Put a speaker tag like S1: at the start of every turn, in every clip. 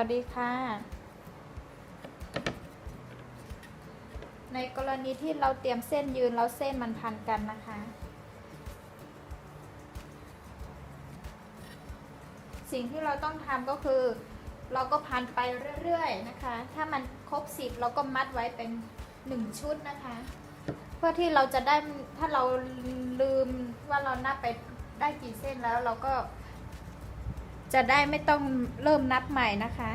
S1: วัสดีค่ะ ในกรณีที่เราเตรียมเส้นยืนแล้วเส้นมันพันกันนะคะ สิ่งที่เราต้องทำก็คือ เราก็พันไปเรื่อยๆนะคะ ถ้ามันครบสิบเราก็มัดไว้เป็นหนึ่งชุดนะคะ เพื่อที่เราจะได้ถ้าเราลืมว่าเรานับไปได้กี่เส้นแล้วเราก็ จะได้ไม่ต้องเริ่มนับใหม่นะคะ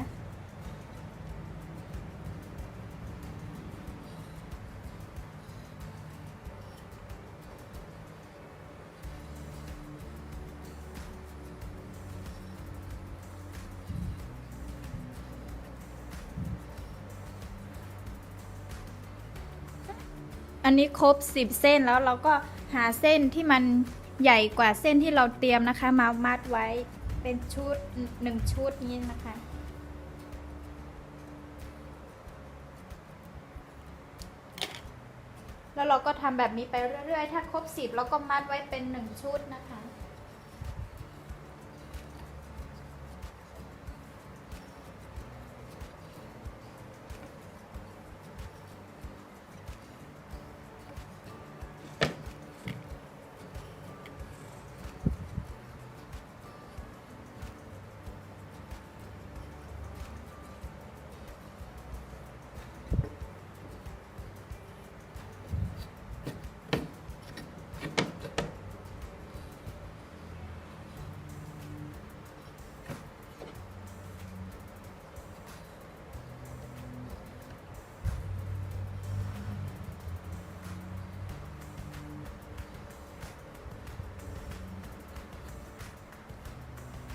S1: อันนี้ครบ 10 เส้นแล้วเราก็หาเส้นที่มันใหญ่กว่าเส้นที่เราเตรียมนะคะ มามัดไว้ เป็นชุดหนึ่งชุดนี้นะคะ แล้วเราก็ทำแบบนี้ไปเรื่อยๆ ถ้าครบสิบเราก็มัดไว้เป็นหนึ่งชุดนะคะ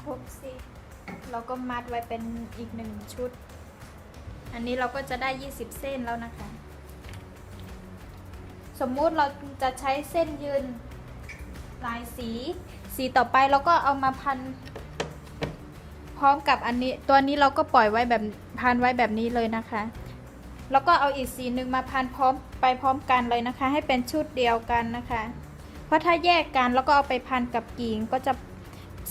S1: ครบสิเราก็มัดไว้เป็นอีกหนึ่งชุด อันนี้เราก็จะได้ 20 เส้นแล้วนะคะ สมมุติเราจะใช้เส้นยืนลายสี สีต่อไปเราก็เอามาพัน พร้อมกับอันนี้ ตัวนี้เราก็ปล่อยไว้แบบพันไว้แบบนี้เลยนะคะ แล้วก็เอาอีกสีหนึ่งมาพันพร้อมไปพร้อมกันเลยนะคะ ให้เป็นชุดเดียวกันนะคะ เพราะถ้าแยกกันแล้วก็เอาไปพันกับกิ่งก็จะ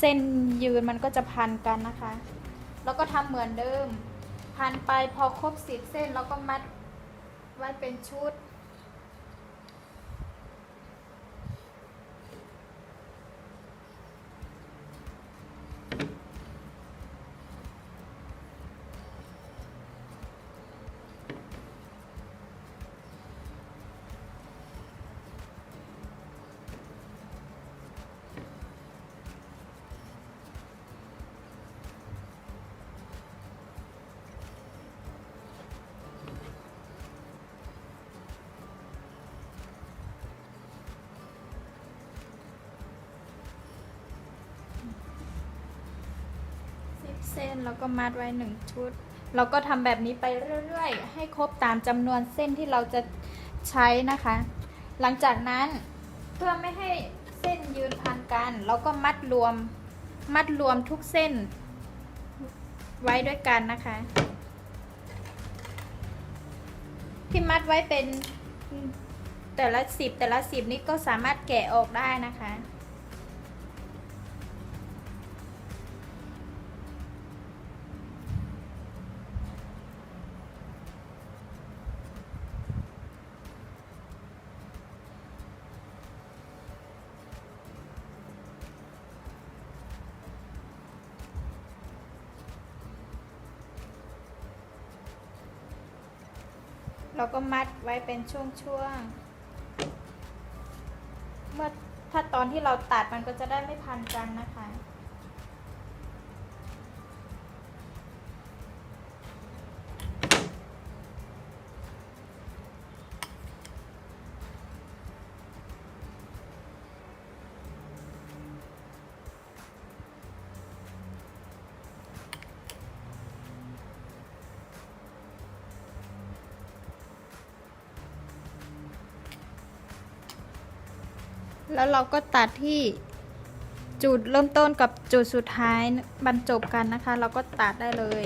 S1: ส้นยืนมันก็จะพันกันนะคะ แล้วก็ทำเหมือนเดิม พันไปพอครบสิบเส้นแล้วก็มัดไว้เป็นชุด เส้นแล้วก็มัดไว้หนึ่งชุด เราก็ทำแบบนี้ไปเรื่อยๆ ให้ครบตามจำนวนเส้นที่เราจะใช้นะคะ หลังจากนั้นเพื่อไม่ให้เส้นยืนพันกัน เราก็มัดรวมมัดรวมทุกเส้นไว้ด้วยกันนะคะที่มัดไว้เป็นแต่ละสิบแต่ละสิบนี้ก็สามารถแกะออกได้นะคะ เราก็มัดไว้เป็นช่วงๆ เมื่อถ้าตอนที่เราตัดมันก็จะได้ไม่พันกันนะคะ แล้วเราก็ตัดที่จุดเริ่มต้นกับจุดสุดท้ายบรรจบกันนะคะ เราก็ตัดได้เลย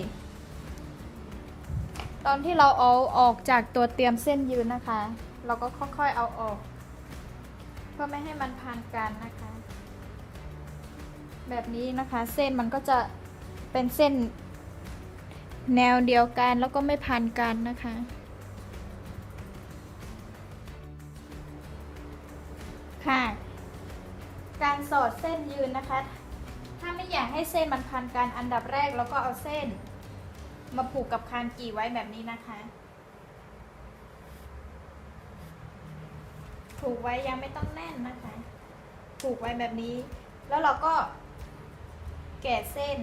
S1: ตอนที่เราเอาออกจากตัวเตรียมเส้นยืนนะคะ เราก็ค่อยๆเอาออก เพื่อไม่ให้มันพันกันนะคะ แบบนี้นะคะเส้นมันก็จะเป็นเส้นแนวเดียวกันแล้วก็ไม่พันกันนะคะ ค่ะ การสอดเส้นยืนนะคะ ถ้าไม่อยากให้เส้นมันพันกันอันดับแรกเราก็เอาเส้น มาผูกกับคานกี่ไว้แบบนี้นะคะ ผูกไว้ยังไม่ต้องแน่นนะคะ ผูกไว้แบบนี้ แล้วเราก็ แกะเส้น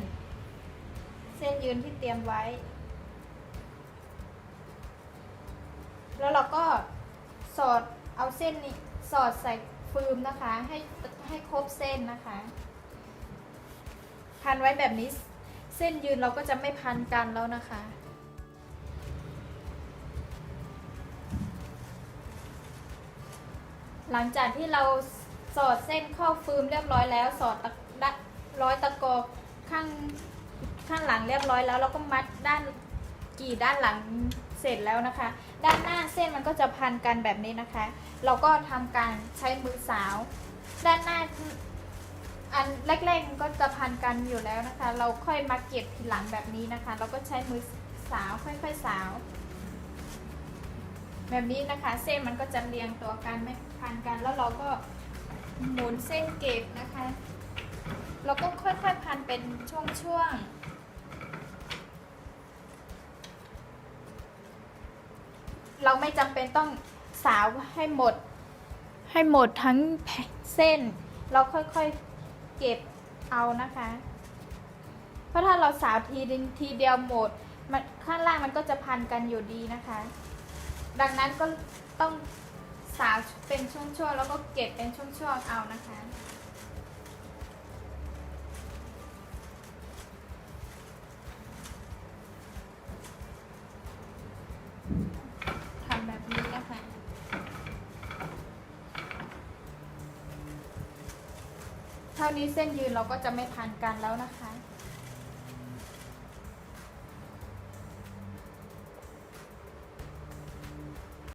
S1: เส้นยืนที่เตรียมไว้ แล้วเราก็สอดเอาเส้นนี้สอดใส่ ฟืมนะคะ ให้ให้ครบเส้นนะคะ พันไว้แบบนี้เส้นยืนเราก็จะไม่พันกันแล้วนะคะ หลังจากที่เราสอดเส้นเข้าฟืมเรียบร้อยแล้ว สอดตะร้อยตะกอข้างข้างหลังเรียบร้อยแล้ว เราก็มัดด้านกี่ด้านหลังเสร็จแล้วนะคะ ด้านหน้าเส้นมันก็จะพันกันแบบนี้นะคะ เราก็ทำการใช้มือสาว ด้านหน้าอันแรกๆมันก็จะพันกันอยู่แล้วนะคะ เราค่อยมาเก็บทีหลังแบบนี้นะคะ เราก็ใช้มือสาวค่อยๆสาว แบบนี้นะคะ เส้นมันก็จะเรียงตัวกันไม่พันกันแล้วเราก็หมุนเส้นเก็บนะคะ เราก็ค่อยๆพันเป็นช่วงๆเราไม่จำเป็นต้อง สาวให้หมด ให้หมดทั้งเส้น เราค่อยๆเก็บเอานะคะ เพราะถ้าเราสาวทีทีเดียวหมดมันข้างล่างมันก็จะพันกันอยู่ดีนะคะ ดังนั้นก็ต้องสาวเป็นช่วงๆแล้วก็เก็บเป็นช่วงๆเอานะคะ ทำแบบนี้นะคะ เท่านี้เส้นยืนเราก็จะไม่พันกันแล้วนะคะ